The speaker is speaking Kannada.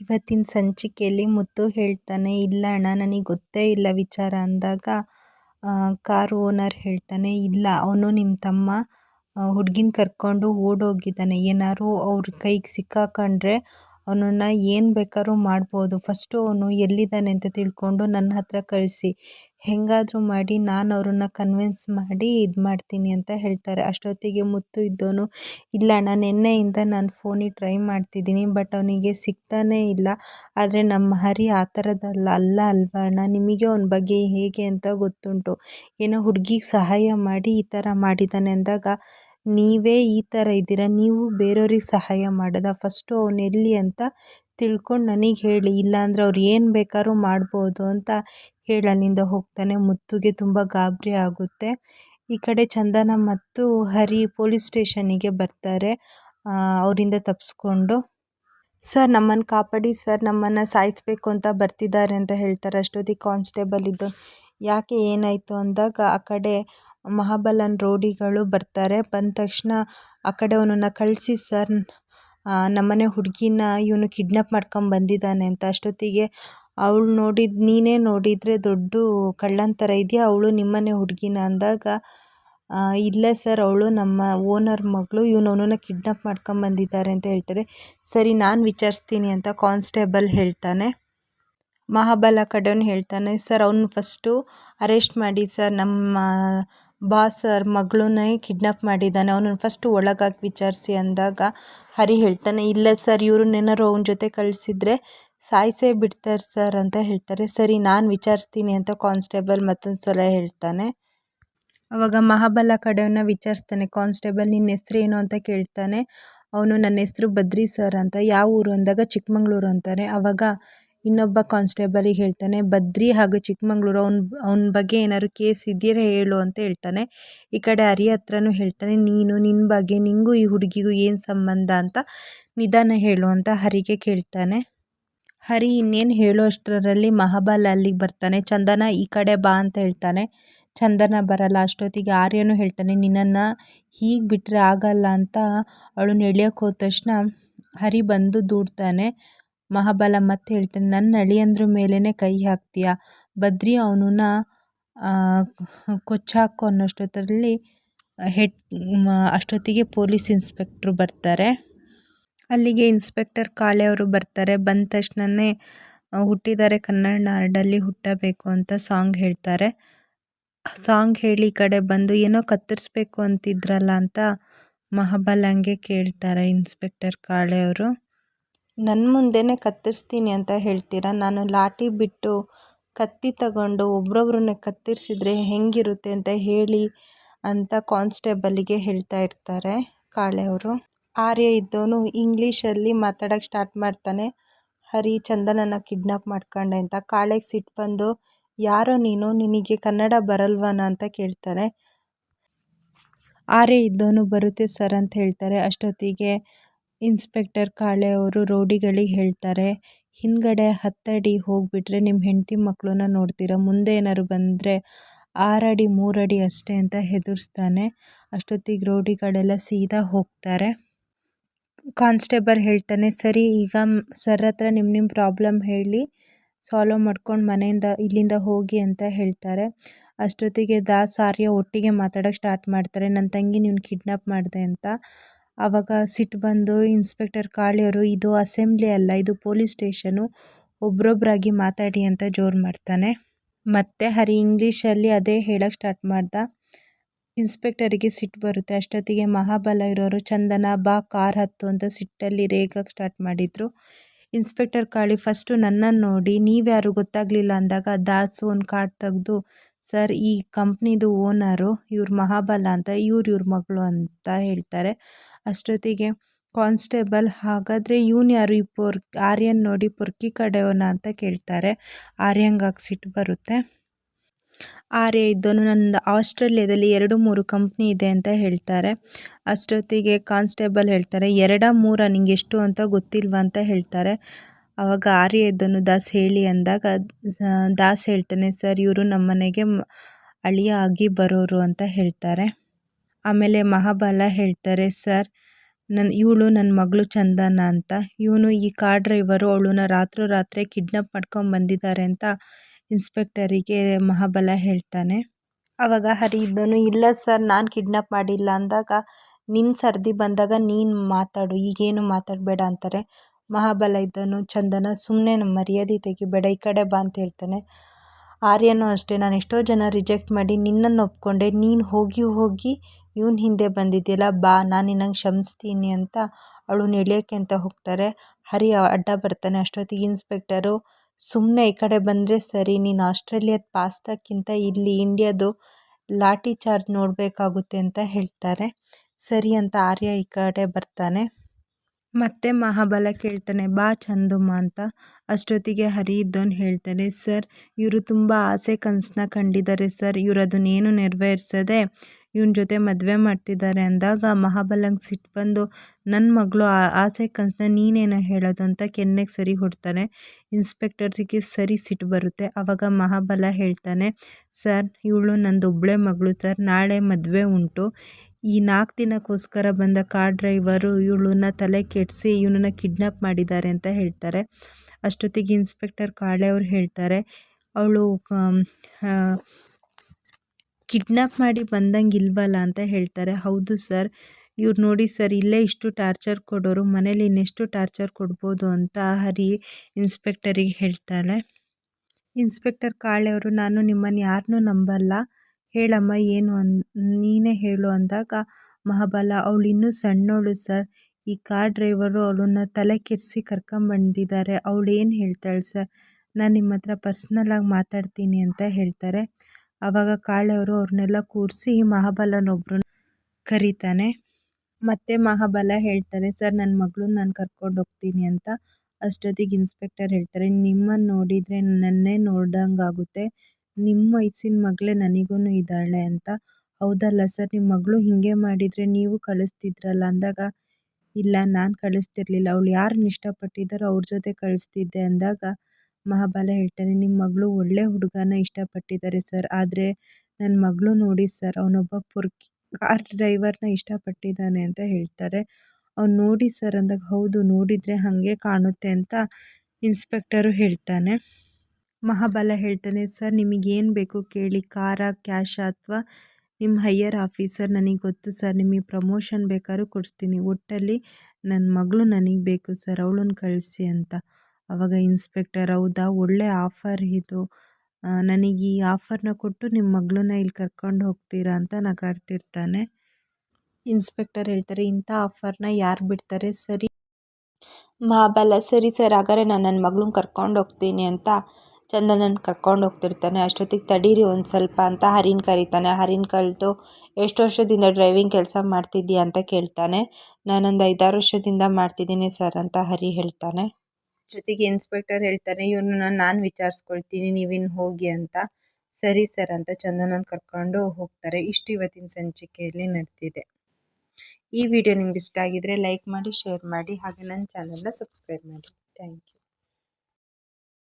ಇವತ್ತಿನ ಸಂಚಿಕೆಯಲ್ಲಿ ಮುತ್ತು ಹೇಳ್ತಾನೆ, ಇಲ್ಲ ಅಣ್ಣ, ನನಗೆ ಗೊತ್ತೇ ಇಲ್ಲ ವಿಚಾರ ಅಂದಾಗ ಕಾರ್ ಓನರ್ ಹೇಳ್ತಾನೆ, ಇಲ್ಲ, ಅವನು ನಿಮ್ಮ ತಮ್ಮ ಹುಡುಗಿನ ಕರ್ಕೊಂಡು ಓಡೋಗಿದ್ದಾನೆ. ಏನಾದ್ರು ಅವ್ರ ಕೈಗೆ ಸಿಕ್ಕಾಕೊಂಡ್ರೆ ಅವನನ್ನ ಏನು ಬೇಕಾದ್ರೂ ಮಾಡ್ಬೋದು. ಫಸ್ಟು ಅವನು ಎಲ್ಲಿದ್ದಾನೆ ಅಂತ ತಿಳ್ಕೊಂಡು ನನ್ನ ಹತ್ರ ಕಳಿಸಿ. ಹೆಂಗಾದರೂ ಮಾಡಿ ನಾನು ಅವ್ರನ್ನ ಕನ್ವಿನ್ಸ್ ಮಾಡಿ ಇದು ಮಾಡ್ತೀನಿ ಅಂತ ಹೇಳ್ತಾರೆ. ಅಷ್ಟೊತ್ತಿಗೆ ಮುತ್ತು ಇದ್ದೋನು, ಇಲ್ಲ, ನಾನು ನಿನ್ನೆಯಿಂದ ನಾನು ಫೋನಿಗೆ ಟ್ರೈ ಮಾಡ್ತಿದ್ದೀನಿ ಬಟ್ ಅವನಿಗೆ ಸಿಗ್ತಾನೇ ಇಲ್ಲ. ಆದರೆ ನಮ್ಮ ಹರಿ ಆ ಥರದ್ದಲ್ಲ ಅಲ್ಲ ಅಲ್ವಾ ಅಣ್ಣ? ನಿಮಗೆ ಅವನ ಬಗ್ಗೆ ಹೇಗೆ ಅಂತ ಗೊತ್ತುಂಟು. ಏನೋ ಹುಡುಗಿಗೆ ಸಹಾಯ ಮಾಡಿ ಈ ಥರ ಮಾಡಿದ್ದಾನೆ ಅಂದಾಗ ನೀವೇ ಈ ಥರ ಇದ್ದೀರಾ? ನೀವು ಬೇರೆಯವ್ರಿಗೆ ಸಹಾಯ ಮಾಡೋದ? ಫಸ್ಟು ಅವನು ಎಲ್ಲಿ ಅಂತ ತಿಳ್ಕೊಂಡು ನನಗೆ ಹೇಳಿ. ಇಲ್ಲಾಂದರೆ ಅವ್ರು ಏನು ಬೇಕಾದ್ರೂ ಮಾಡ್ಬೋದು ಅಂತ ಹೇಳಿ ಅಲ್ಲಿಂದ ಹೋಗ್ತಾನೆ. ಮುತ್ತುಗೆ ತುಂಬ ಗಾಬರಿ ಆಗುತ್ತೆ. ಈ ಕಡೆ ಚಂದನ ಮತ್ತು ಹರಿ ಪೊಲೀಸ್ ಸ್ಟೇಷನಿಗೆ ಬರ್ತಾರೆ. ಅವರಿಂದ ತಪ್ಪಿಸ್ಕೊಂಡು ಸರ್ ನಮ್ಮನ್ನು ಕಾಪಾಡಿ. ಸರ್, ನಮ್ಮನ್ನು ಸಾಯಿಸಬೇಕು ಅಂತ ಬರ್ತಿದ್ದಾರೆ ಅಂತ ಹೇಳ್ತಾರೆ. ಅಷ್ಟೊತ್ತಿಗೆ ಕಾನ್ಸ್ಟೇಬಲ್ ಇದ್ದು. ಯಾಕೆ ಏನಾಯಿತು? ಅಂದಾಗ ಆ ಕಡೆ ಮಹಾಬಲನ್ ರೋಡಿಗಳು ಬರ್ತಾರೆ. ಬಂದ ತಕ್ಷಣ ಆ ಕಡೆ ಅವನನ್ನು ಕಳಿಸಿ, ಸರ್ ನಮ್ಮನೆ ಹುಡುಗಿನ ಇವನು ಕಿಡ್ನಾಪ್ ಮಾಡ್ಕೊಂಡು ಬಂದಿದ್ದಾನೆ ಅಂತ. ಅಷ್ಟೊತ್ತಿಗೆ ಅವಳು ನೋಡಿದ, ನೀನೇ ನೋಡಿದರೆ ದೊಡ್ಡ ಕಳ್ಳನ ಥರ ಇದೆಯಾ? ಅವಳು ನಿಮ್ಮನೆ ಹುಡುಗಿನ ಅಂದಾಗ ಇಲ್ಲ ಸರ್, ಅವಳು ನಮ್ಮ ಓನರ್ ಮಗಳು, ಇವನು ಅವನನ್ನ ಕಿಡ್ನಾಪ್ ಬಂದಿದ್ದಾರೆ ಅಂತ ಹೇಳ್ತಾರೆ. ಸರಿ, ನಾನು ವಿಚಾರಿಸ್ತೀನಿ ಅಂತ ಕಾನ್ಸ್ಟೇಬಲ್ ಹೇಳ್ತಾನೆ. ಮಹಾಬಲ ಕಡೆಯವನು ಹೇಳ್ತಾನೆ, ಸರ್, ಅವನು ಫಸ್ಟು ಅರೆಸ್ಟ್ ಮಾಡಿ, ಸರ್, ನಮ್ಮ ಬಾಸ್ ಸರ್, ಮಗಳನ್ನೇ ಕಿಡ್ನಾಪ್ ಮಾಡಿದ್ದಾನೆ. ಅವನನ್ನು ಫಸ್ಟ್ ಒಳಗಾಗಿ ವಿಚಾರಿಸಿ ಅಂದಾಗ ಹರಿ ಹೇಳ್ತಾನೆ, ಇಲ್ಲ ಸರ್ ಇವ್ರನ್ನೇನಾರು ಅವನ ಜೊತೆ ಕಳಿಸಿದ್ರೆ ಸಾಯಿಸೇ ಬಿಡ್ತಾರೆ ಸರ್ ಅಂತ ಹೇಳ್ತಾರೆ. ಸರಿ, ನಾನು ವಿಚಾರಿಸ್ತೀನಿ ಅಂತ ಕಾನ್ಸ್ಟೇಬಲ್ ಮತ್ತೊಂದು ಸಲ ಹೇಳ್ತಾನೆ. ಅವಾಗ ಮಹಾಬಲ ಕಡೆಯವನ್ನ ವಿಚಾರಿಸ್ತಾನೆ, ಕಾನ್ಸ್ಟೇಬಲ್ ನಿನ್ನ ಹೆಸ್ರು ಏನು ಅಂತ ಕೇಳ್ತಾನೆ. ಅವನು ನನ್ನ ಹೆಸರು ಬದ್ರಿ ಸರ್ ಅಂತ. ಯಾವ ಊರು? ಅಂದಾಗ ಚಿಕ್ಕಮಂಗ್ಳೂರು ಅಂತಾರೆ. ಅವಾಗ ಇನ್ನೊಬ್ಬ ಕಾನ್ಸ್ಟೇಬಲಿಗೆ ಹೇಳ್ತಾನೆ ಬದ್ರಿ ಹಾಗೂ ಚಿಕ್ಕಮಂಗ್ಳೂರು ಅವ್ನ, ಅವನ ಬಗ್ಗೆ ಏನಾದ್ರು ಕೇಸ್ ಇದೆಯಾ ಹೇಳು ಅಂತ ಹೇಳ್ತಾನೆ. ಈ ಕಡೆ ಹರಿ ಹತ್ರನೂ ಹೇಳ್ತಾನೆ, ನೀನು ನಿನ್ನ ಬಗ್ಗೆ, ನಿಂಗೂ ಈ ಹುಡುಗಿಗೂ ಏನು ಸಂಬಂಧ ಅಂತ ನಿಧಾನ ಹೇಳು ಅಂತ ಹರಿಗೆ ಕೇಳ್ತಾನೆ. ಹರಿ ಇನ್ನೇನು ಹೇಳೋ ಅಷ್ಟರಲ್ಲಿ ಮಹಾಬಲ ಅಲ್ಲಿಗೆ ಬರ್ತಾನೆ. ಚಂದನ, ಈ ಕಡೆ ಬಾ ಅಂತ ಹೇಳ್ತಾನೆ. ಚಂದನ ಬರಲ್ಲ, ಅಷ್ಟೊತ್ತಿಗೆ ಆರ್ಯನು ಹೇಳ್ತಾನೆ, ನಿನ್ನನ್ನು ಹೀಗೆ ಬಿಟ್ಟರೆ ಆಗಲ್ಲ ಅಂತ ಅವಳು ನೆಳೆಯೋಕೆ ಹೋದ ತಕ್ಷಣ ಹರಿ ಬಂದು ದೂಡ್ತಾನೆ. ಮಹಾಬಲ ಮತ್ತೆ ಹೇಳ್ತಾನೆ ನನ್ನ ಅಳಿಯಂದ್ರ ಮೇಲೇ ಕೈ ಹಾಕ್ತೀಯ? ಬದ್ರಿ ಅವನನ್ನ ಕೊಚ್ಚಾಕು ಅನ್ನೋಷ್ಟೊತ್ತರಲ್ಲಿ ಹೆಡ್ ಅಷ್ಟೊತ್ತಿಗೆ ಪೊಲೀಸ್ ಇನ್ಸ್ಪೆಕ್ಟ್ರು ಬರ್ತಾರೆ. ಅಲ್ಲಿಗೆ ಇನ್ಸ್ಪೆಕ್ಟರ್ ಕಾಳೆ ಅವರು ಬರ್ತಾರೆ. ಬಂದ ತಕ್ಷಣನೇ ಹುಟ್ಟಿದ್ದಾರೆ ಕನ್ನಡ ನಾಡಲ್ಲಿ ಹುಟ್ಟಬೇಕು ಅಂತ ಸಾಂಗ್ ಹೇಳ್ತಾರೆ. ಸಾಂಗ್ ಹೇಳಿ ಕಡೆ ಬಂದು, ಏನೋ ಕತ್ತರಿಸ್ಬೇಕು ಅಂತಿದ್ರಲ್ಲ ಅಂತ ಮಹಾಬಲಂಗೆ ಕೇಳ್ತಾರೆ ಇನ್ಸ್ಪೆಕ್ಟರ್ ಕಾಳೆ ಅವರು. ನನ್ನ ಮುಂದೆನೇ ಕತ್ತರಿಸ್ತೀನಿ ಅಂತ ಹೇಳ್ತೀರಾ? ನಾನು ಲಾಠಿ ಬಿಟ್ಟು ಕತ್ತಿ ತಗೊಂಡು ಒಬ್ರೊಬ್ರನ್ನೇ ಕತ್ತರಿಸಿದ್ರೆ ಹೆಂಗಿರುತ್ತೆ ಅಂತ ಹೇಳಿ ಅಂತ ಕಾನ್ಸ್ಟೇಬಲಿಗೆ ಹೇಳ್ತಾ ಇರ್ತಾರೆ ಕಾಳೆ ಅವರು. ಆರ್ಯ ಇದ್ದವನು ಇಂಗ್ಲೀಷಲ್ಲಿ ಮಾತಾಡೋಕೆ ಸ್ಟಾರ್ಟ್ ಮಾಡ್ತಾನೆ. ಹರಿ ಚಂದನನ ಕಿಡ್ನಾಪ್ ಮಾಡ್ಕೊಂಡೆ ಅಂತ. ಕಾಳೆಗೆ ಸಿಟ್ಟು ಬಂದು, ಯಾರೋ ನೀನು? ನಿನಗೆ ಕನ್ನಡ ಬರಲ್ವಾನ? ಅಂತ ಕೇಳ್ತಾರೆ ಆರ್ಯ ಇದ್ದವನು ಬರುತ್ತೆ ಸರ್ ಅಂತ ಹೇಳ್ತಾರೆ. ಅಷ್ಟೊತ್ತಿಗೆ ಇನ್ಸ್ಪೆಕ್ಟರ್ ಕಾಳೆ ಅವರು ರೋಡಿಗಳಿಗೆ ಹೇಳ್ತಾರೆ, ಹಿಂದ್ಗಡೆ ಹತ್ತಡಿ ಹೋಗಿಬಿಟ್ರೆ ನಿಮ್ಮ ಹೆಂಡತಿ ಮಕ್ಕಳನ್ನ ನೋಡ್ತೀರ? ಮುಂದೆ ಏನಾದ್ರು ಬಂದರೆ ಆರಡಿ, ಮೂರಡಿ ಅಷ್ಟೇ ಅಂತ ಹೆದರ್ಸ್ತಾನೆ. ಅಷ್ಟೊತ್ತಿಗೆ ರೋಡಿಗಳೆಲ್ಲ ಸೀದಾ ಹೋಗ್ತಾರೆ. ಕಾನ್ಸ್ಟೇಬಲ್ ಹೇಳ್ತಾನೆ, ಸರಿ, ಈಗ ಸರ್ ಹತ್ರ ನಿಮ್ಮ ನಿಮ್ಮ ಪ್ರಾಬ್ಲಮ್ ಹೇಳಿ, ಸಾಲ್ವ್ ಮಾಡ್ಕೊಂಡು ಮನೆಯಿಂದ, ಇಲ್ಲಿಂದ ಹೋಗಿ ಅಂತ ಹೇಳ್ತಾರೆ. ಅಷ್ಟೊತ್ತಿಗೆ ದಾಸ್ ಆರ್ಯ ಒಟ್ಟಿಗೆ ಮಾತಾಡೋಕ್ಕೆ ಸ್ಟಾರ್ಟ್ ಮಾಡ್ತಾರೆ ನನ್ನ ತಂಗಿ ನೀನು ಕಿಡ್ನಾಪ್ ಮಾಡಿದೆ ಅಂತ. ಆವಾಗ ಸಿಟ್ಟು ಬಂದು, ಇನ್ಸ್ಪೆಕ್ಟರ್ ಕಾಳಿಯವರು ಇದು ಅಸೆಂಬ್ಲಿ ಅಲ್ಲ, ಇದು ಪೊಲೀಸ್ ಸ್ಟೇಷನು, ಒಬ್ರೊಬ್ರಾಗಿ ಮಾತಾಡಿ ಅಂತ ಜೋರು ಮಾಡ್ತಾನೆ. ಮತ್ತೆ ಹರಿ ಇಂಗ್ಲೀಷಲ್ಲಿ ಅದೇ ಹೇಳಕ್ಕೆ ಸ್ಟಾರ್ಟ್ ಮಾಡ್ದ. ಇನ್ಸ್ಪೆಕ್ಟರಿಗೆ ಸಿಟ್ಟು ಬರುತ್ತೆ. ಅಷ್ಟೊತ್ತಿಗೆ ಮಹಾಬಲ ಇರೋರು ಚಂದನ, ಬಾ, ಕಾರ್ ಹತ್ತು ಅಂತ ಸಿಟ್ಟಲ್ಲಿ ರೇಗಕ್ಕೆ ಸ್ಟಾರ್ಟ್ ಮಾಡಿದರು. ಇನ್ಸ್ಪೆಕ್ಟರ್ ಕಾಳಿ ಫಸ್ಟು ನನ್ನನ್ನು ನೋಡಿ, ನೀವ್ಯಾರು ಗೊತ್ತಾಗಲಿಲ್ಲ ಅಂದಾಗ ದಾಸು ಒಂದು ಕಾರ್ಡ್ ತೆಗೆದು, ಸರ್, ಈ ಕಂಪ್ನಿದು ಓನರು, ಇವ್ರು ಮಹಾಬಲ ಅಂತ, ಇವ್ರು ಇವ್ರ ಮಗಳು ಅಂತ ಹೇಳ್ತಾರೆ. ಅಷ್ಟೊತ್ತಿಗೆ ಕಾನ್ಸ್ಟೇಬಲ್. ಹಾಗಾದರೆ ಇವನು ಯಾರು? ಈ ಪೊರ್, ಆರ್ಯನ್ ನೋಡಿ ಪೊರ್ಕಿ ಕಡೆಯವನ ಅಂತ ಕೇಳ್ತಾರೆ. ಆರ್ಯಂಗೆ ಸಿಟ್ಟು ಬರುತ್ತೆ. ಆರ್ಯ ಇದ್ದನು ನನ್ನ ಆಸ್ಟ್ರೇಲಿಯಾದಲ್ಲಿ ಎರಡು ಮೂರು ಕಂಪ್ನಿ ಇದೆ ಅಂತ ಹೇಳ್ತಾರೆ. ಅಷ್ಟೊತ್ತಿಗೆ ಕಾನ್ಸ್ಟೇಬಲ್ ಹೇಳ್ತಾರೆ, ಎರಡ ಮೂರ ನಿಂಗೆ ಎಷ್ಟು ಅಂತ ಗೊತ್ತಿಲ್ವಾ ಅಂತ ಹೇಳ್ತಾರೆ. ಆವಾಗ ಆರ್ಯ ಇದ್ದನು ದಾಸ್ ಹೇಳಿ ಅಂದಾಗ ದಾಸ್ ಹೇಳ್ತಾನೆ, ಸರ್, ಇವರು ನಮ್ಮನೆಗೆ ಅಳಿಯ ಆಗಿ ಬರೋರು ಅಂತ ಹೇಳ್ತಾರೆ. ಆಮೇಲೆ ಮಹಾಬಲ ಹೇಳ್ತಾರೆ, ಸರ್ ನನ್ನ ಇವಳು ನನ್ನ ಮಗಳು ಚಂದನ ಅಂತ. ಇವನು ಈ ಕಾರ್ ಡ್ರೈವರು, ಅವಳನ್ನ ರಾತ್ರೋರಾತ್ರಿ ಕಿಡ್ನಾಪ್ ಮಾಡ್ಕೊಂಡು ಬಂದಿದ್ದಾರೆ ಅಂತ ಇನ್ಸ್ಪೆಕ್ಟರಿಗೆ ಮಹಾಬಲ ಹೇಳ್ತಾನೆ. ಆವಾಗ ಹರಿ ಇದ್ದನು, ಇಲ್ಲ ಸರ್, ನಾನು ಕಿಡ್ನಾಪ್ ಮಾಡಿಲ್ಲ. ಅಂದಾಗ ನಿನ್ನ ಸರ್ದಿ ಬಂದಾಗ ನೀನು ಮಾತಾಡು, ಈಗೇನು ಮಾತಾಡಬೇಡ ಅಂತಾರೆ. ಮಹಾಬಲ ಇದ್ದನು, ಚಂದನ ಸುಮ್ಮನೆ ನಮ್ಮ ಮರ್ಯಾದೆ ತೆಗಿಬೇಡ, ಈ ಕಡೆ ಬಾ ಅಂತ ಹೇಳ್ತಾನೆ. ಆರ್ಯನೂ ಅಷ್ಟೇ, ನಾನು ಎಷ್ಟೋ ಜನ ರಿಜೆಕ್ಟ್ ಮಾಡಿ ನಿನ್ನನ್ನು ಒಪ್ಕೊಂಡೆ, ನೀನು ಹೋಗಿ ಹೋಗಿ ಇವನ ಹಿಂದೆ ಬಂದಿದ್ಯಲ್ಲ ಬಾ, ನಾನು ನಿನ್ನಂಗೆ ಕ್ಷಮಿಸ್ತೀನಿ ಅಂತ ಅವಳನ್ನ ಎಳೆಯೋಕ್ಕೆ ಅಂತ ಹೋಗ್ತಾರೆ. ಹರಿ ಅಡ್ಡ ಬರ್ತಾನೆ ಅಷ್ಟೊತ್ತಿಗೆ. ಇನ್ಸ್ಪೆಕ್ಟರು ಸುಮ್ಮನೆ ಈ ಕಡೆ ಬಂದರೆ ಸರಿ, ನೀನು ಆಸ್ಟ್ರೇಲಿಯಾದ ಪಾಸ್ತಾಕ್ಕಿಂತ ಇಲ್ಲಿ ಇಂಡಿಯಾದು ಲಾಠಿ ಚಾರ್ಜ್ ನೋಡಬೇಕಾಗುತ್ತೆ ಅಂತ ಹೇಳ್ತಾರೆ. ಸರಿ ಅಂತ ಆರ್ಯ ಈ ಕಡೆ ಬರ್ತಾನೆ. ಮತ್ತೆ ಮಹಾಬಲ ಕೇಳ್ತಾನೆ, ಬಾ ಚಂದಮ್ಮ ಅಂತ. ಅಷ್ಟೊತ್ತಿಗೆ ಹರಿ ಇದ್ದವನು ಹೇಳ್ತಾನೆ, ಸರ್, ಇವರು ತುಂಬ ಆಸೆ ಕನಸನ್ನ ಕಂಡಿದ್ದಾರೆ ಸರ್. ಇವರು ಅದನ್ನೇನು ನೆರವೇರಿಸದೆ ಇವನ ಜೊತೆ ಮದುವೆ ಮಾಡ್ತಿದ್ದಾರೆ ಅಂದಾಗ ಮಹಾಬಲಂಗೆ ಸಿಟ್ಟು ಬಂದು ನನ್ನ ಮಗಳು ಆಸೆ ಕನಸನ್ನ ನೀನೇನೋ ಹೇಳೋದು? ಅಂತ ಕೆನ್ನೆಗೆ ಸರಿ ಹೊಡ್ತಾನೆ. ಇನ್ಸ್ಪೆಕ್ಟರ್ಸಿಗೆ ಸರಿ ಸಿಟ್ಟು ಬರುತ್ತೆ. ಆವಾಗ ಮಹಾಬಲ ಹೇಳ್ತಾನೆ, ಸರ್, ಇವಳು ನಂದೊಬ್ಬಳೇ ಮಗಳು ಸರ್, ನಾಳೆ ಮದುವೆ ಉಂಟು. ಈ ನಾಲ್ಕು ದಿನಕ್ಕೋಸ್ಕರ ಬಂದ ಕಾರ್ ಡ್ರೈವರು ಇವಳನ್ನ ತಲೆ ಕೆಡಿಸಿ ಇವನನ್ನ ಕಿಡ್ನಾಪ್ ಮಾಡಿದ್ದಾರೆ ಅಂತ ಹೇಳ್ತಾರೆ. ಅಷ್ಟೊತ್ತಿಗೆ ಇನ್ಸ್ಪೆಕ್ಟರ್ ಕಾಳೆ ಅವ್ರು ಹೇಳ್ತಾರೆ, ಅವಳು ಕಿಡ್ನಾಪ್ ಮಾಡಿ ಬಂದಂಗೆ ಇಲ್ವಲ್ಲ ಅಂತ ಹೇಳ್ತಾರೆ. ಹೌದು ಸರ್. ಇವ್ರು ನೋಡಿ ಸರ್, ಇಲ್ಲೇ ಇಷ್ಟು ಟಾರ್ಚರ್ ಕೊಡೋರು, ಮನೇಲಿ ಇನ್ನೆಷ್ಟು ಟಾರ್ಚರ್ ಕೊಡ್ಬೋದು ಅಂತ ಹರಿ ಇನ್ಸ್ಪೆಕ್ಟರಿಗೆ ಹೇಳ್ತಾಳೆ. ಇನ್ಸ್ಪೆಕ್ಟರ್ ಕಾಳೆ ಅವರು, ನಾನು ನಿಮ್ಮನ್ನು ಯಾರನ್ನೂ ನಂಬಲ್ಲ. ಹೇಳಮ್ಮ, ಏನು ಅನ್, ನೀನೇ ಹೇಳು ಅಂದಾಗ ಮಹಾಬಲ, ಅವಳು ಇನ್ನೂ ಸಣ್ಣವಳು ಸರ್. ಈ ಕಾರ್ ಡ್ರೈವರು ಅವಳನ್ನ ತಲೆ ಕೆಡಿಸಿ ಕರ್ಕೊಂಬಂದಿದ್ದಾರೆ ಅವಳು ಏನು ಹೇಳ್ತಾಳೆ ಸರ್? ನಾನು ನಿಮ್ಮ ಹತ್ರ ಪರ್ಸ್ನಲ್ಲಾಗಿ ಮಾತಾಡ್ತೀನಿ ಅಂತ ಹೇಳ್ತಾರೆ. ಆವಾಗ ಕಾಳೆಯವರು ಅವ್ರನ್ನೆಲ್ಲ ಕೂರಿಸಿ ಮಹಾಬಲನೊಬ್ಬರು ಕರೀತಾನೆ. ಮತ್ತೆ ಮಹಾಬಲ ಹೇಳ್ತಾರೆ ಸರ್ ನನ್ನ ಮಗಳನ್ನ ನಾನು ಕರ್ಕೊಂಡು ಹೋಗ್ತೀನಿ ಅಂತ. ಅಷ್ಟೊತ್ತಿಗೆ ಇನ್ಸ್ಪೆಕ್ಟರ್ ಹೇಳ್ತಾರೆ ನಿಮ್ಮನ್ನು ನೋಡಿದರೆ ನನ್ನೇ ನೋಡ್ದಂಗಾಗುತ್ತೆ ನಿಮ್ಮ ವಯಸ್ಸಿನ ಮಗಳೇ ನನಗೂ ಇದ್ದಾಳೆ ಅಂತ. ಹೌದಲ್ಲ ಸರ್ ನಿಮ್ಮ ಮಗಳು ಹೀಗೆ ಮಾಡಿದರೆ ನೀವು ಕಳಿಸ್ತಿದ್ರಲ್ಲ? ಅಂದಾಗ, ಇಲ್ಲ, ನಾನು ಕಳಿಸ್ತಿರ್ಲಿಲ್ಲ. ಅವಳು ಯಾರನ್ನ ಇಷ್ಟಪಟ್ಟಿದ್ದಾರೋ ಅವ್ರ ಜೊತೆ ಕಳಿಸ್ತಿದ್ದೆ ಅಂದಾಗ ಮಹಾಬಲ ಹೇಳ್ತಾನೆ ನಿಮ್ಮ ಮಗಳು ಒಳ್ಳೆ ಹುಡುಗನ ಇಷ್ಟಪಟ್ಟಿದ್ದಾರೆ ಸರ್. ಆದರೆ ನನ್ನ ಮಗಳು ನೋಡಿ ಸರ್, ಅವನೊಬ್ಬ ಪುರ್ಕಿ, ಕಾರ್ ಡ್ರೈವರ್ನ ಇಷ್ಟಪಟ್ಟಿದ್ದಾನೆ ಅಂತ ಹೇಳ್ತಾರೆ. ಅವ್ನು ನೋಡಿ ಸರ್ ಅಂದಾಗ, ಹೌದು, ನೋಡಿದರೆ ಹಾಗೆ ಕಾಣುತ್ತೆ ಅಂತ ಇನ್ಸ್ಪೆಕ್ಟರು ಹೇಳ್ತಾನೆ. ಮಹಾಬಲ ಹೇಳ್ತಾನೆ, ಸರ್ ನಿಮಗೇನು ಬೇಕು ಕೇಳಿ. ಕಾರ, ಕ್ಯಾಶಾ ಅಥವಾ ನಿಮ್ಮ ಹೈಯರ್ ಆಫೀಸರ್ ನನಗೆ ಗೊತ್ತು ಸರ್. ನಿಮಗೆ ಪ್ರಮೋಷನ್ ಬೇಕಾದ್ರೂ ಕೊಡಿಸ್ತೀನಿ. ಒಟ್ಟಲ್ಲಿ ನನ್ನ ಮಗಳು ನನಗೆ ಬೇಕು ಸರ್ ಅವಳನ್ನ ಕಳಿಸಿ ಅಂತ. ಆವಾಗ ಇನ್ಸ್ಪೆಕ್ಟರ್, ಹೌದಾ? ಒಳ್ಳೆ ಆಫರ್ ಇದು. ನನಗೆ ಈ ಆಫರ್ನ ಕೊಟ್ಟು ನಿಮ್ಮ ಮಗಳನ್ನ ಇಲ್ಲಿ ಕರ್ಕೊಂಡು ಹೋಗ್ತೀರಾ ಅಂತ ನಗಾಡ್ತಿರ್ತಾನೆ ಇನ್ಸ್ಪೆಕ್ಟರ್ ಹೇಳ್ತಾರೆ, ಇಂಥ ಆಫರ್ನ ಯಾರು ಬಿಡ್ತಾರೆ? ಸರಿ. ಮಹಾಬಲ ಸರಿ ಸರ್, ಹಾಗಾದ್ರೆ ನಾನು ನನ್ನ ಮಗಳನ್ನ ಕರ್ಕೊಂಡು ಹೋಗ್ತೀನಿ ಅಂತ ಚಂದನನ್ನು ಕರ್ಕೊಂಡು ಹೋಗ್ತಿರ್ತಾನೆ. ಅಷ್ಟೊತ್ತಿಗೆ ತಡೀರಿ ಒಂದು ಸ್ವಲ್ಪ ಅಂತ ಹರಿನ್ ಕರೀತಾನೆ. ಹರಿನ್ ಕಲಿತು ಎಷ್ಟು ವರ್ಷದಿಂದ ಡ್ರೈವಿಂಗ್ ಕೆಲಸ ಮಾಡ್ತಿದ್ದೀಯ? ಅಂತ ಕೇಳ್ತಾನೆ. ನಾನೊಂದು ಐದಾರು ವರ್ಷದಿಂದ ಮಾಡ್ತಿದ್ದೀನಿ ಸರ್ ಅಂತ ಹರಿ ಹೇಳ್ತಾನೆ. ಜೊತೆಗೆ ಇನ್ಸ್ಪೆಕ್ಟರ್ ಹೇಳ್ತಾರೆ ಇವ್ರನ್ನ ನಾನು ವಿಚಾರಿಸ್ಕೊಳ್ತೀನಿ ನೀವಿನ್ನು ಹೋಗಿ ಅಂತ. ಸರಿ ಸರ್, ಅಂತ ಚಂದನನ ಕರ್ಕೊಂಡು ಹೋಗ್ತಾರೆ. ಇಷ್ಟು ಇವತ್ತಿನ ಸಂಚಿಕೆಯಲ್ಲಿ ನಡೆದಿದೆ. ಈ ವಿಡಿಯೋ ನಿಮ್ಗೆ ಇಷ್ಟ ಆಗಿದ್ರೆ ಲೈಕ್ ಮಾಡಿ, ಶೇರ್ ಮಾಡಿ, ಹಾಗೆ ನನ್ನ ಚಾನಲ್ನ ಸಬ್ಸ್ಕ್ರೈಬ್ ಮಾಡಿ. Thank you.